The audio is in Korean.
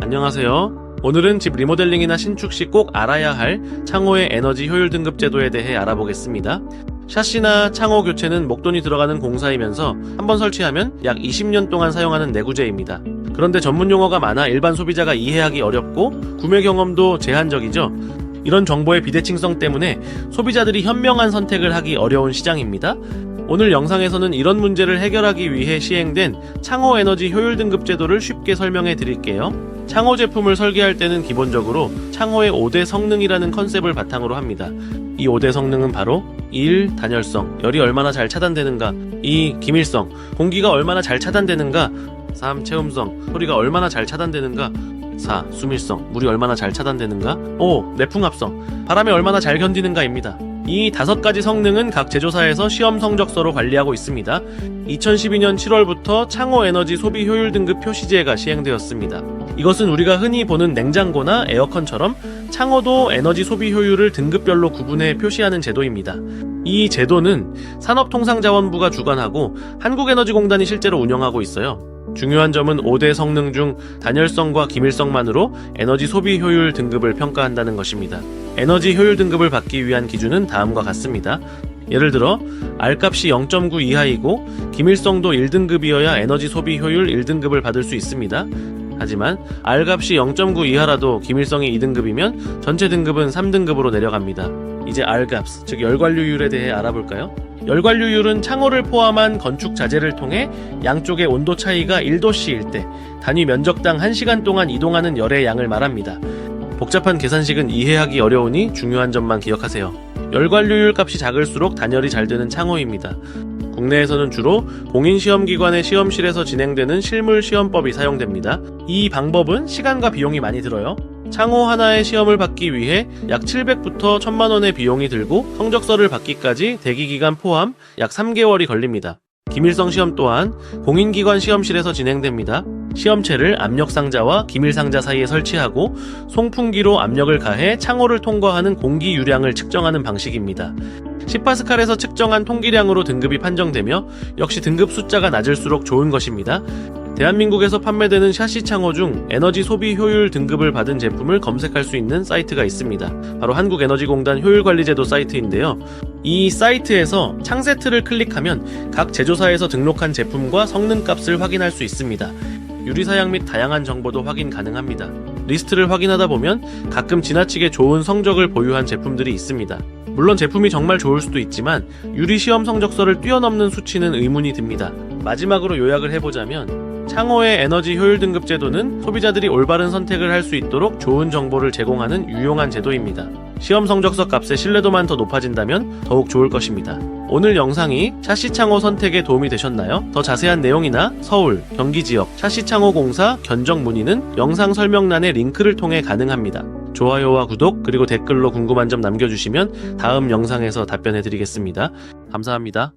안녕하세요. 오늘은 집 리모델링이나 신축 시 꼭 알아야 할 창호의 에너지 효율 등급 제도에 대해 알아보겠습니다. 샤시나 창호 교체는 목돈이 들어가는 공사이면서 한 번 설치하면 약 20년 동안 사용하는 내구재입니다. 그런데 전문 용어가 많아 일반 소비자가 이해하기 어렵고 구매 경험도 제한적이죠. 이런 정보의 비대칭성 때문에 소비자들이 현명한 선택을 하기 어려운 시장입니다. 오늘 영상에서는 이런 문제를 해결하기 위해 시행된 창호 에너지 효율 등급 제도를 쉽게 설명해 드릴게요. 창호 제품을 설계할 때는 기본적으로 창호의 5대 성능이라는 컨셉을 바탕으로 합니다. 이 5대 성능은 바로 1. 단열성, 열이 얼마나 잘 차단되는가 2. 기밀성, 공기가 얼마나 잘 차단되는가 3. 체음성, 소리가 얼마나 잘 차단되는가 4. 수밀성, 물이 얼마나 잘 차단되는가 5. 내풍합성, 바람이 얼마나 잘 견디는가입니다. 이 다섯 가지 성능은 각 제조사에서 시험 성적서로 관리하고 있습니다. 2012년 7월부터 창호 에너지 소비 효율 등급 표시제가 시행되었습니다. 이것은 우리가 흔히 보는 냉장고나 에어컨처럼 창호도 에너지 소비 효율을 등급별로 구분해 표시하는 제도입니다. 이 제도는 산업통상자원부가 주관하고 한국에너지공단이 실제로 운영하고 있어요. 중요한 점은 5대 성능 중 단열성과 기밀성만으로 에너지 소비 효율 등급을 평가한다는 것입니다. 에너지 효율 등급을 받기 위한 기준은 다음과 같습니다. 예를 들어 R값이 0.9 이하이고 기밀성도 1등급이어야 에너지 소비 효율 1등급을 받을 수 있습니다. 하지만 R값이 0.9 이하라도 기밀성이 2등급이면 전체 등급은 3등급으로 내려갑니다. 이제 R값, 즉 열관류율에 대해 알아볼까요? 열관류율은 창호를 포함한 건축 자재를 통해 양쪽의 온도 차이가 1도씨일 때 단위 면적당 1시간 동안 이동하는 열의 양을 말합니다. 복잡한 계산식은 이해하기 어려우니 중요한 점만 기억하세요. 열관류율 값이 작을수록 단열이 잘 되는 창호입니다. 국내에서는 주로 공인시험기관의 시험실에서 진행되는 실물 시험법이 사용됩니다. 이 방법은 시간과 비용이 많이 들어요. 창호 하나의 시험을 받기 위해 약 700부터 1000만 원의 비용이 들고 성적서를 받기까지 대기기간 포함 약 3개월이 걸립니다. 기밀성 시험 또한 공인기관 시험실에서 진행됩니다. 시험체를 압력상자와 기밀상자 사이에 설치하고 송풍기로 압력을 가해 창호를 통과하는 공기 유량을 측정하는 방식입니다. 10파스칼에서 측정한 통기량으로 등급이 판정되며 역시 등급 숫자가 낮을수록 좋은 것입니다. 대한민국에서 판매되는 샤시 창호 중 에너지 소비 효율 등급을 받은 제품을 검색할 수 있는 사이트가 있습니다. 바로 한국에너지공단 효율관리제도 사이트인데요. 이 사이트에서 창세트를 클릭하면 각 제조사에서 등록한 제품과 성능값을 확인할 수 있습니다. 유리사양 및 다양한 정보도 확인 가능합니다. 리스트를 확인하다 보면 가끔 지나치게 좋은 성적을 보유한 제품들이 있습니다. 물론 제품이 정말 좋을 수도 있지만 유리 시험 성적서를 뛰어넘는 수치는 의문이 듭니다. 마지막으로 요약을 해보자면 창호의 에너지 효율 등급 제도는 소비자들이 올바른 선택을 할 수 있도록 좋은 정보를 제공하는 유용한 제도입니다. 시험 성적서 값의 신뢰도만 더 높아진다면 더욱 좋을 것입니다. 오늘 영상이 샤시 창호 선택에 도움이 되셨나요? 더 자세한 내용이나 서울, 경기 지역 샤시 창호 공사 견적 문의는 영상 설명란의 링크를 통해 가능합니다. 좋아요와 구독 그리고 댓글로 궁금한 점 남겨주시면 다음 영상에서 답변해 드리겠습니다. 감사합니다.